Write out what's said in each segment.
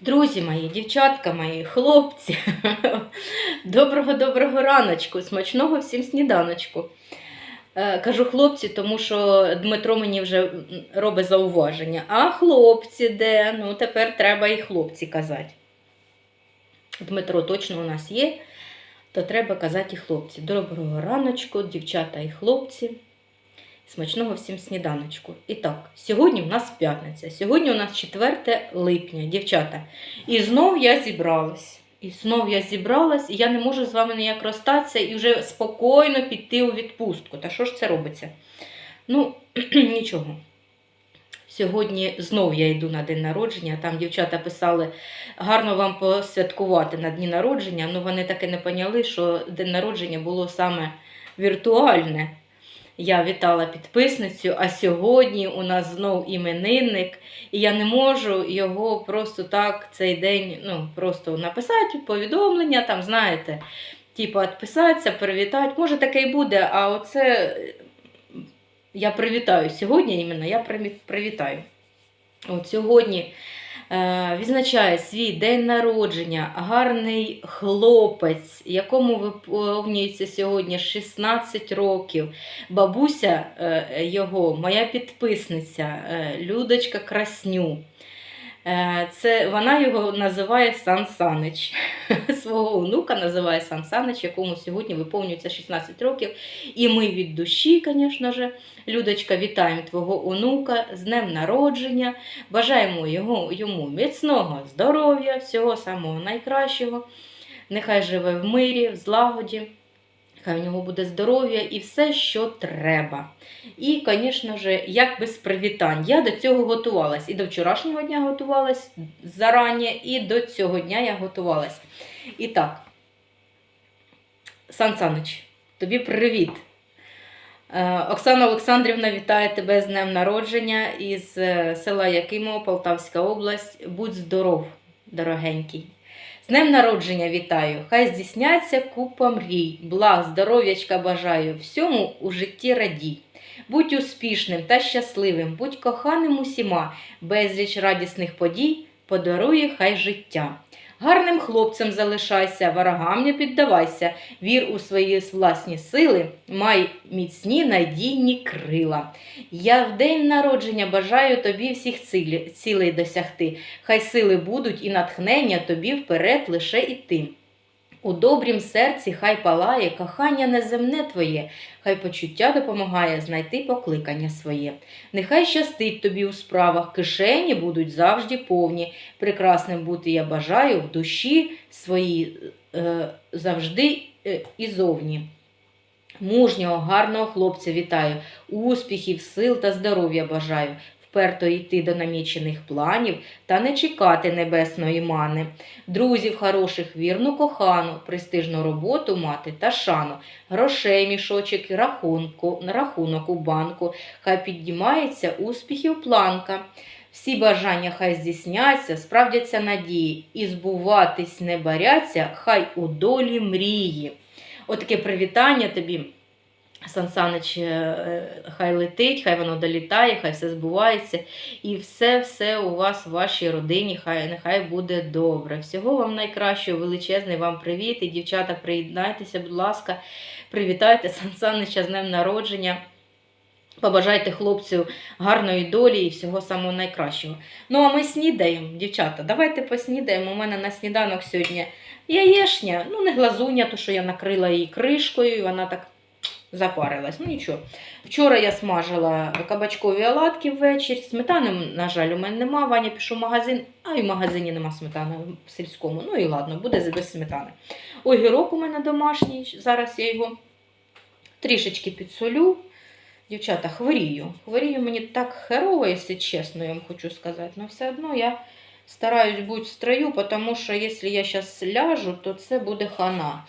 Друзі мої, дівчатка мої, хлопці, доброго-доброго раночку, смачного всім сніданочку. Е, Кажу хлопці, тому що Дмитро мені вже робить зауваження. А хлопці де? Ну, тепер треба і хлопці казати. Дмитро точно у нас є, то треба казати і хлопці. Доброго раночку, дівчата і хлопці. Смачного всім сніданочку. І так, сьогодні в нас п'ятниця. Сьогодні у нас 4 липня, дівчата. І знов я зібралась. І знов я зібралась, і я не можу з вами ніяк розстатися і вже спокійно піти у відпустку. Та що ж це робиться? Ну, нічого. Сьогодні знов я йду на день народження. Там дівчата писали, гарно вам посвяткувати на дні народження. Ну вони таки не поняли, що день народження було саме віртуальне. Я вітала підписницю, а сьогодні у нас знов іменинник, і я не можу його просто так цей день ну, просто написати повідомлення, там, знаєте, типу, відписатися, привітати. Може, таке і буде, а оце е, я привітаю сьогодні іменно, я привітаю. От сьогодні відзначає свій день народження гарний хлопець, якому виповнюється сьогодні 16 років. Бабуся е, його, моя підписниця, е, Людочка Красню. Е, Це вона його називає Сан Санич. Свого онука називає Сан Санич, якому сьогодні виповнюється 16 років. І ми від душі, звісно ж, Людочка, вітаємо твого онука з днем народження. Бажаємо його, йому міцного здоров'я, всього самого найкращого. Нехай живе в мирі, в злагоді. Хай у нього буде здоров'я і все, що треба. І, звісно ж, як без привітань. Я до цього готувалась. І до вчорашнього дня готувалась зарані, і до цього дня я готувалась. І так, Сан Санич, тобі привіт. Е, Оксана Олександрівна вітає тебе з днем народження із е, села Якимово, Полтавська область. Будь здоров, дорогенький. З днем народження вітаю! Хай здійсняться купа мрій, благ, здоров'ячка бажаю, всьому у житті радій. Будь успішним та щасливим, будь коханим усіма, безліч радісних подій подарує хай життя. Гарним хлопцем залишайся, ворогам не піддавайся, вір у свої власні сили, май міцні надійні крила. Я в день народження бажаю тобі всіх цілей досягти. Хай сили будуть і натхнення тобі вперед лише іти. У добрім серці хай палає кохання неземне твоє, хай почуття допомагає знайти покликання своє. Нехай щастить тобі у справах, кишені будуть завжди повні. Прекрасним бути я бажаю в душі своїй е, завжди е, і зовні. Мужнього, гарного хлопця вітаю, успіхів, сил та здоров'я бажаю, вперто йти до намічених планів та не чекати небесної мани, друзів хороших, вірну кохану, престижну роботу мати та шану, грошей мішочок рахунку, рахунок у банку, хай піднімається успіхів планка. Всі бажання хай здійсняться, справдяться надії, і збуватись не баряться, хай у долі мрії. Отаке привітання тобі. Сан Санич, е, хай летить, хай воно долітає, хай все збувається. І все-все у вас в вашій родині, хай нехай буде добре. Всього вам найкращого, величезний вам привіт. І дівчата, приєднайтеся, будь ласка, привітайте Сан Санича з днем народження. Побажайте хлопцю гарної долі і всього самого найкращого. Ну, а ми снідаємо, дівчата. Давайте поснідаємо. У мене на сніданок сьогодні яєшня, ну не глазуня, то що я накрила її кришкою, і вона так запарилась. Ну нічого. Вчора я смажила кабачкові оладки ввечері. Сметани, на жаль, у мене нема. Ваня пішов в магазин, а і в магазині нема сметани в сільському. Ну і ладно, буде без сметани. Огірок у мене домашній. Зараз я його трішечки підсолю. Дівчата, хворію. Хворію мені так херово, якщо чесно, я вам хочу сказати. Але все одно я стараюсь бути в строю, тому що якщо я зараз ляжу, то це буде хана.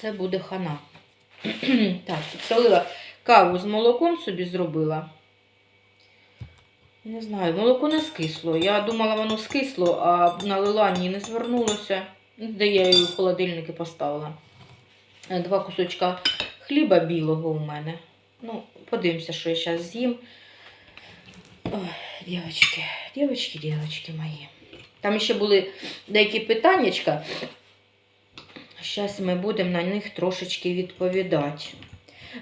Це буде хана. так, солила каву з молоком собі зробила. Не знаю, молоко не скисло. Я думала, воно скисло, а налила ні, не звернулося. Де я її в холодильники поставила. Е, Два кусочка хліба білого у мене. Ну, подивимося, що я зараз з'їм. Ой, дівчатки, дівчатки, дівчатки мої. Там ще були деякі питаннячка. Зараз ми будемо на них трошечки відповідати.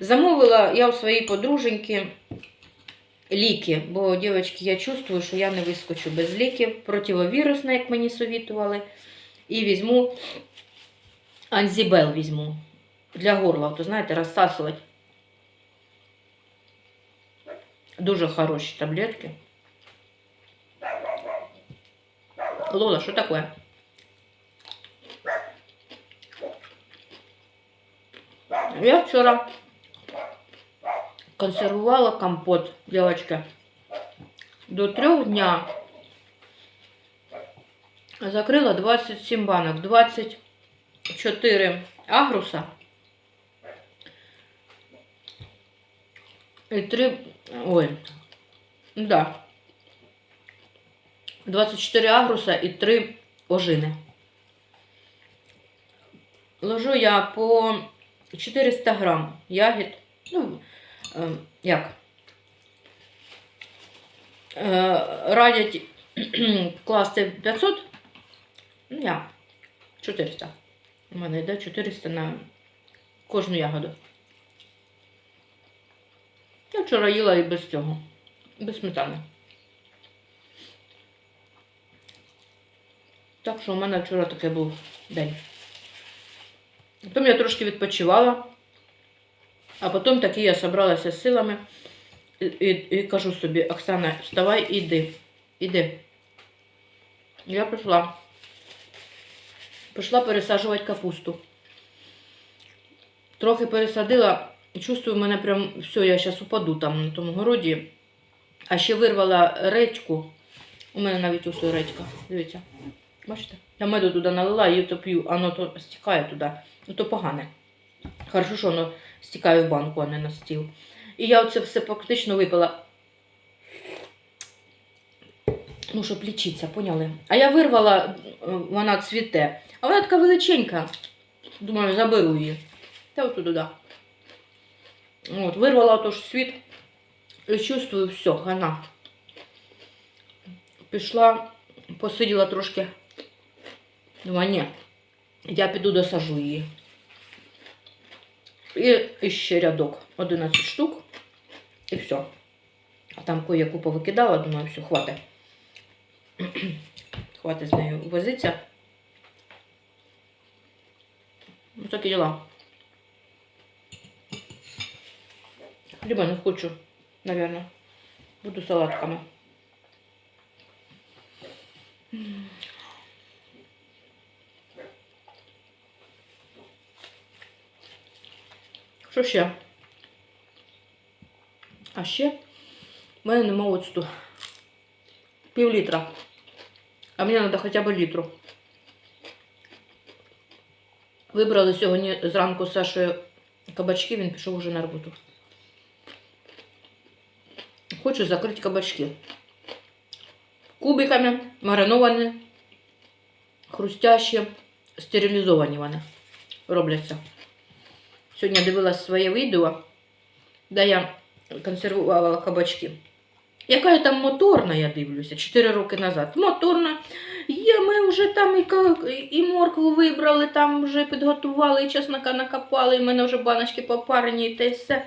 Замовила я у своїй подруженьки ліки, бо, дівчатки, я чувствую, що я не вискочу без ліків. Противовірусне, як мені совітували. І візьму анзібел візьму для горла. То знаєте, розсасувати. Дуже хороші таблетки. Лола, що таке? Я вчора консервувала компот, девочки. До трьох дня закрила 27 банок, 24 агруса и 3, ой, да, 24 агруса и 3 ожини. Ложу я по 400 грам ягід. Ну, е, як? Е, радять класти 500. Ну, я 400. У мене йде 400 на кожну ягоду. Я вчора їла і без цього. Без сметани. Так що у мене вчора такий був день. Потім я трошки відпочивала, а потім таки я зібралася з силами і, і, і кажу собі, Оксана, вставай і йди. Іди. Я пішла. Пішла пересаджувати капусту. Трохи пересадила, чувствую, в мене прям все, я зараз упаду там на тому городі. А ще вирвала редьку. У мене навіть усе редька. Дивіться. Бачите? Я меду туди налила, її то п'ю, воно то стікає туди. Ну то погане. Хорошо, що воно стікає в банку, а не на стіл. І я оце все практично випила. Ну, щоб лічитися, поняли? А я вирвала, е, вона цвіте. А вона така величенька. Думаю, заберу її. Та от туди. От, вирвала тож світ. І чувствую, все, гана. Пішла, посиділа трошки. Думаю, ні, я піду досажу її. І ще рядок 11 штук. І все. А там кое-яку повикидала, думаю, все, хватить. хватить з нею возитися. Ну, такі діла. Хліба не хочу, наверное. Буду салатками. Що ще? А ще в мене нема оцту. Пів літра. А мені треба хоча б літру. Вибрали сьогодні зранку з кабачки, він пішов уже на роботу. Хочу закрити кабачки. Кубиками мариновані, хрустящі, стерилізовані вони робляться. Сьогодні дивилась своє відео, де я консервувала кабачки. Яка я там моторна, я дивлюся, 4 роки назад. Моторна. Є, ми вже там і, і моркву вибрали, там вже підготували, і чеснока накопали, і в мене вже баночки попарені, і те все.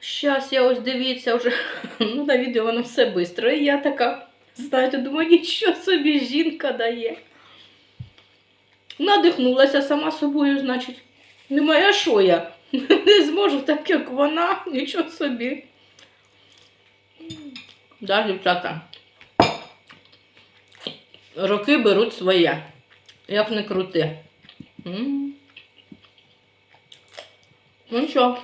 Щас я ось дивіться, вже ну, на відео воно все швидко. І я така, знаєте, думаю, нічого собі жінка дає. Надихнулася сама собою, значить. А що я? Не зможу так, як вона, нічого собі. Да, дівчата. Роки беруть своє. Як не крути. Ну що,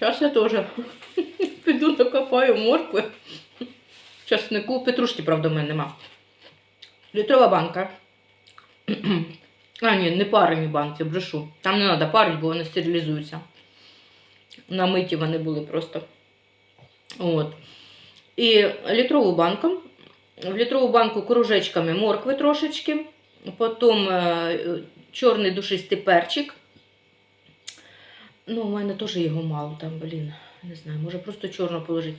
зараз я теж піду накопаю моркви. Часнику, петрушки, правда, в мене нема. Літрова банка. А, ні, не парені банки, брешу. Там не треба парити, бо вони стерилізуються. Намиті вони були просто. От. І літрову банку. В літрову банку кружечками моркви трошечки. Потім е, чорний душистий перчик. Ну, у мене теж його мало там, блін. Не знаю, може просто чорно положити.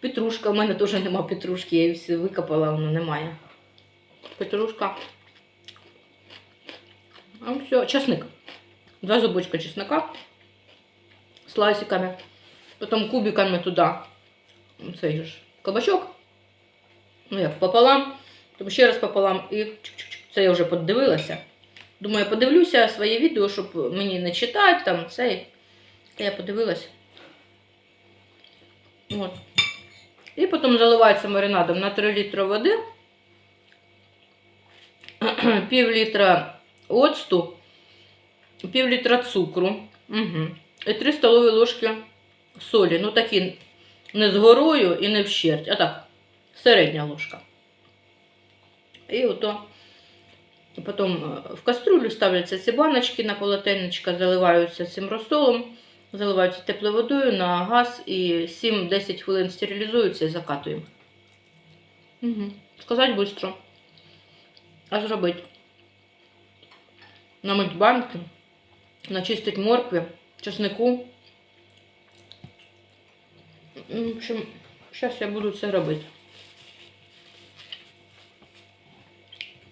Петрушка, у мене теж нема петрушки, я її викопала, воно немає. петрушка. А все, чесник. Два зубочка чеснока слайсиками. Потім кубиками туди. Цей ж кабачок. Ну як пополам. Потім ще раз пополам і. Це я вже подивилася. Думаю, я подивлюся своє відео, щоб мені не читати там цей. Я подивилася. От. І потім заливається маринадом на 3 літри води, пів літра оцту, пів літра цукру угу. і 3 столові ложки солі. Ну такі не з горою і не вщерть, а так, середня ложка. І ото потім е, в каструлю ставляться ці баночки на полотенечко, заливаються цим розсолом, заливаються теплою водою на газ і 7-10 хвилин стерилізуються і закатуємо. Угу. Сказати швидко. А зробити. Намить банки, начистить моркви, чеснику. В общем, зараз я буду це робити.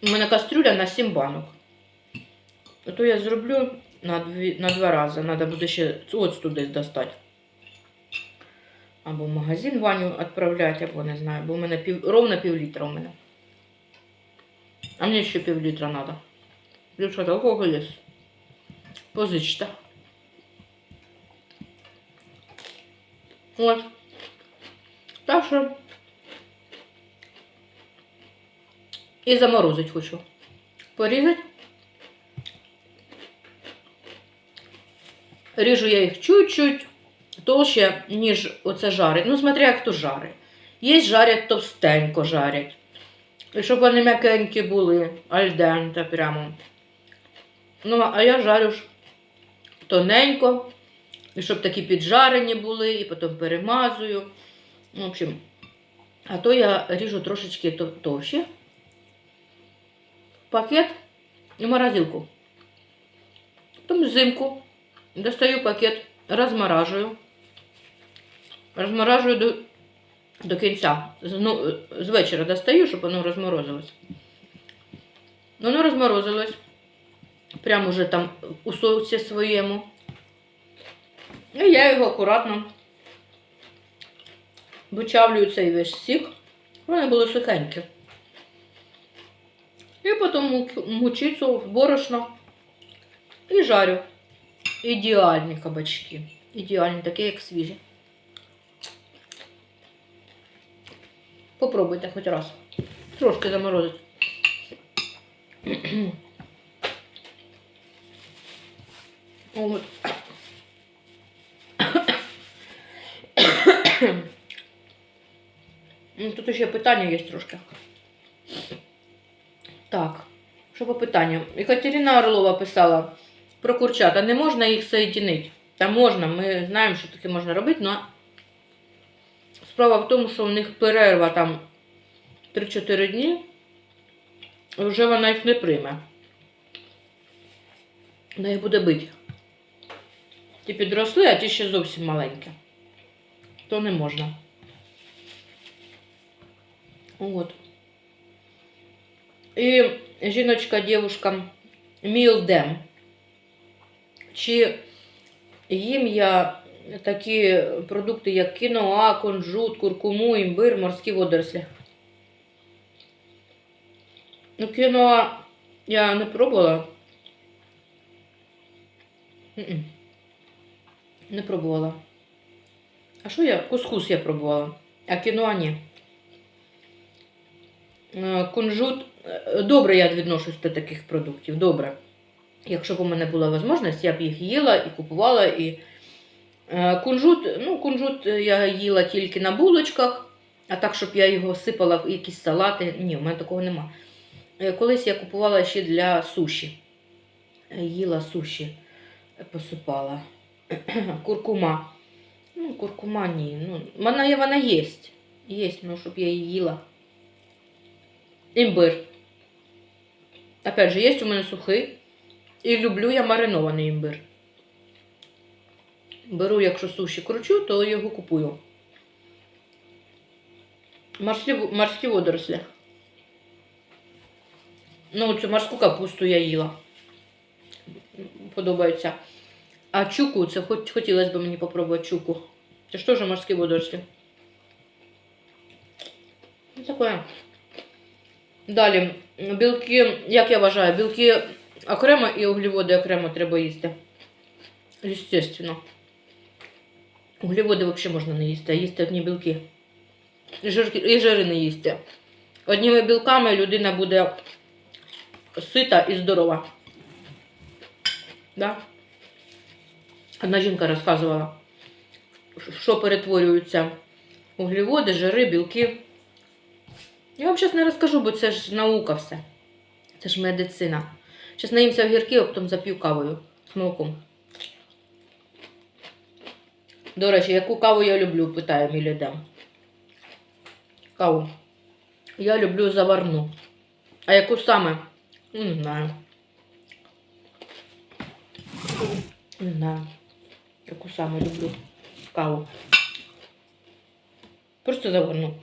У мене кастрюля на 7 банок. А То я зроблю на, дві, на два рази. Треба буде ще оцту десь достати. Або в магазин Ваню відправляти, або не знаю, бо у мене пів, ровно пів літра у мене. А мені ще пів літра треба. Дівчата, у кого є? Позичте. От. Так що. І заморозить хочу. Порізати. Ріжу я їх чуть-чуть толще, ніж оце жарить. Ну, смотря як хто жарить. Є жарять товстенько жарять. І щоб вони м'якенькі були, альденте прямо. Ну, а я жарю ж тоненько. І щоб такі піджарені були, і потім перемазую. Ну, в общем, а то я ріжу трошечки товще. Пакет і морозилку. Потім взимку достаю пакет, розморажую. Розморажую до, до кінця. З, ну, з вечора достаю, щоб воно розморозилось. Воно розморозилось. Прямо уже там у соусі своєму. І я його акуратно вичавлюю цей весь сік. Вони були сухенькі. І потім мучицю в борошно і жарю. Ідеальні кабачки. Ідеальні, такі, як свіжі. Попробуйте хоч раз. Трошки заморозить. От. Ну, Тут ще питання є трошки. Так, що по питанню? Екатерина Орлова писала про курчата. Не можна їх соєдинити. Та можна, ми знаємо, що таке можна робити, але справа в тому, що у них перерва там 3-4 дні, вже вона їх не прийме. Вона їх буде бити. Ті підросли, а ті ще зовсім маленькі. То не можна. От. І жіночка, дівушка Мілдем. Чи їм я такі продукти, як кіноа, кунжут, куркуму, імбир, морські водорослі? Ну, кіноа я не пробувала. Не пробувала. А що я? Кускус я пробувала, а кіноа ні. Е, Кунжут. е, Добре я відношусь до таких продуктів. Добре. Якщо б у мене була можливість, я б їх їла і купувала. І... Е, Кунжут, ну, кунжут я їла тільки на булочках, а так, щоб я його сипала в якісь салати. Ні, у мене такого нема. Колись я купувала ще для суші. Їла суші, посипала. Куркума. Ну, куркума ні. Ну, вона, вона є. Є, ну, щоб я її їла. Імбир. Опять же, є у мене сухий. І люблю я маринований імбир. Беру, якщо суші кручу, то його купую. Морські, морські водорослі. Ну, цю морську капусту я їла. Подобається. А чуку, це хоч хотілося б мені попробувати чуку. Це ж теж морські водорослі. Ну, таке. Далі, білки, як я вважаю, білки окремо і углеводи окремо треба їсти. Естественно. Углеводи взагалі можна не їсти, а їсти одні білки. І, жирки, і жири не їсти. Одніми білками людина буде сита і здорова. Да? Одна жінка розказувала, що перетворюються углеводи, жири, білки. Я вам зараз не розкажу, бо це ж наука все. Це ж медицина. Зараз наїмся огірки, а потім зап'ю кавою з молоком. До речі, яку каву я люблю, питає мій лідем. Каву. Я люблю заварну. А яку саме? Не знаю. Не знаю. Яку саме люблю каву. Просто заварну.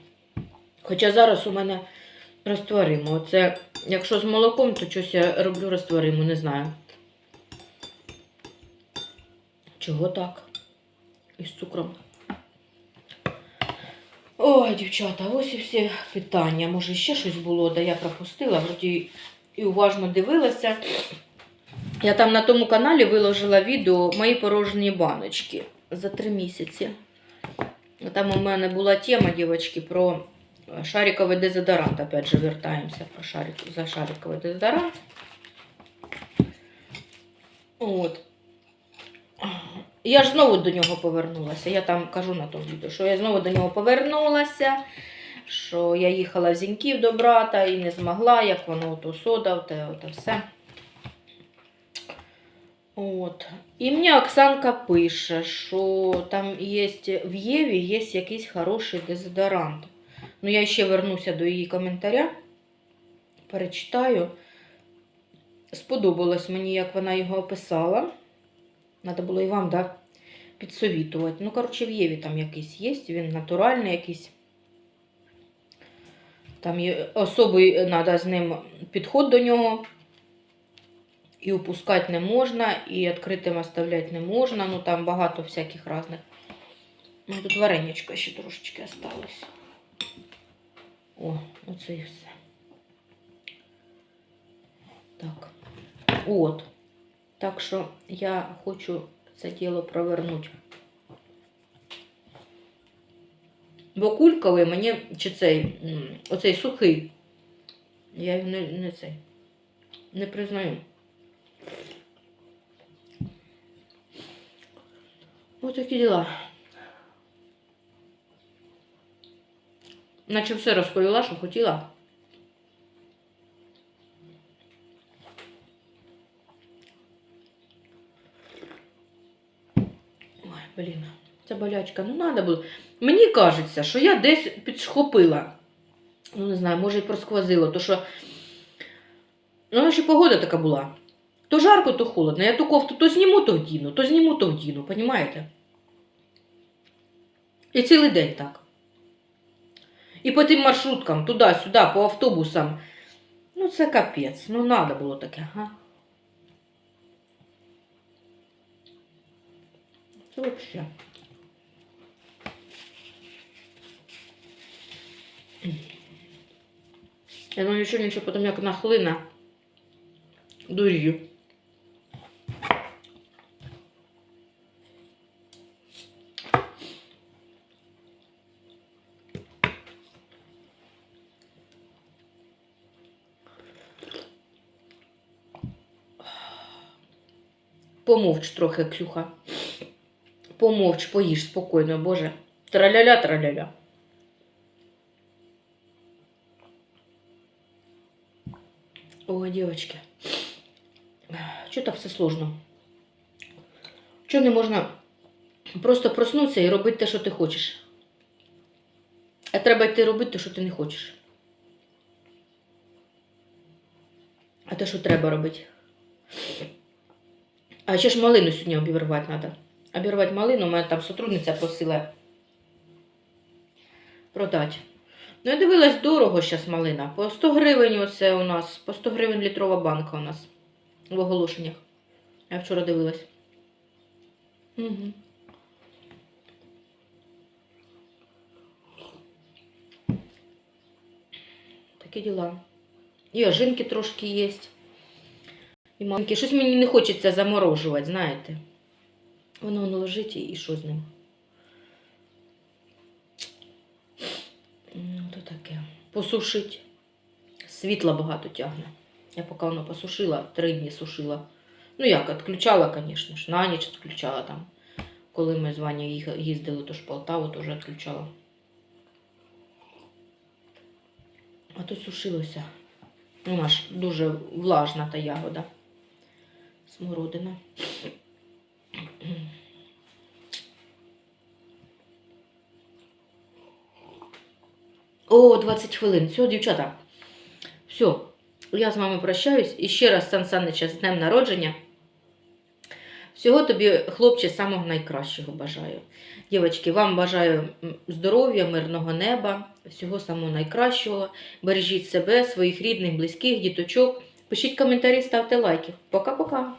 Хоча зараз у мене розтворимо. Оце, якщо з молоком, то щось я роблю розтворимо, не знаю. Чого так? Із цукром. Ой, дівчата, ось і всі питання. Може, ще щось було, де я пропустила, вроді і уважно дивилася. Я там на тому каналі виложила відео мої порожні баночки за три місяці. Там у мене була тема, дівчатки, про шариковий дезодорант. Опять же, вертаємося про шарик, за шариковий дезодорант. От. Я ж знову до нього повернулася. Я там кажу на тому відео, що я знову до нього повернулася, що я їхала в Зіньків до брата і не змогла, як воно ото сода, те, все. От. І мені Оксанка пише, що там є в Єві є якийсь хороший дезодорант. Ну, я ще вернуся до її коментаря, перечитаю. Сподобалось мені, як вона його описала. Надо було і вам, да, підсовітувати. Ну, коротше, в Єві там якийсь є, він натуральний якийсь. Там є особий треба з ним підход до нього. І опускати не можна, і відкритим оставляти не можна. Ну там багато всяких різних. Ну, тут вареничка ще трошечки осталось. О, оце і все. Так. От. Так що я хочу це діло провернути. Бо кульковий мені, чи цей, оцей сухий, я його не, не цей, не признаю. Такі діла. Наче все розповіла, що хотіла. Ой, блін, це болячка. Ну, треба було. Мені кажеться, що я десь підсхопила. Ну, не знаю, може і просквозило, то що. Ну, ще погода така була. То жарко, то холодно. Я ту кофту то зніму, то вдіну, то зніму, то вдіну, понімаєте? І цілий день так. І по тим маршруткам, туди-сюди, по автобусам. Ну, це капець. Ну, треба було таке, га? Це взагалі. Я думаю, нічого, нічого, потім як нахлина. Дурію. Помовч трохи, Ксюха. Помовч, поїж спокійно, Боже. Траляля, траляля. Ой, девочки. Что так все сложно? Чого не можна просто проснутися і робити те, що ти хочеш? А треба йти робити те, що ти не хочеш. А те, що треба робити. А ще ж малину сьогодні обірвати треба. Обірвати малину, у мене там сотрудниця просила продати. Ну, я дивилась, дорого зараз малина. По 100 гривень оце у нас, по 100 гривень літрова банка у нас в оголошеннях. Я вчора дивилась. Угу. Такі діла. І ожинки трошки є. І маленькі. Щось мені не хочеться заморожувати, знаєте. Воно воно лежить і, що з ним? Ну, то таке. Посушить. Світла багато тягне. Я поки воно посушила, три дні сушила. Ну як, відключала, звісно ж, на ніч відключала там. Коли ми з Ванею їздили, то ж Полтаву теж відключала. А то сушилося. Вона ж дуже влажна та ягода. Смородина. О, 20 хвилин. Все, дівчата. Все. Я з вами прощаюсь. І ще раз, Сан Санича, з днем народження. Всього тобі, хлопче, самого найкращого бажаю. Дівчатки, вам бажаю здоров'я, мирного неба, всього самого найкращого. Бережіть себе, своїх рідних, близьких, діточок. Пишіть коментарі, ставте лайки. Пока-пока.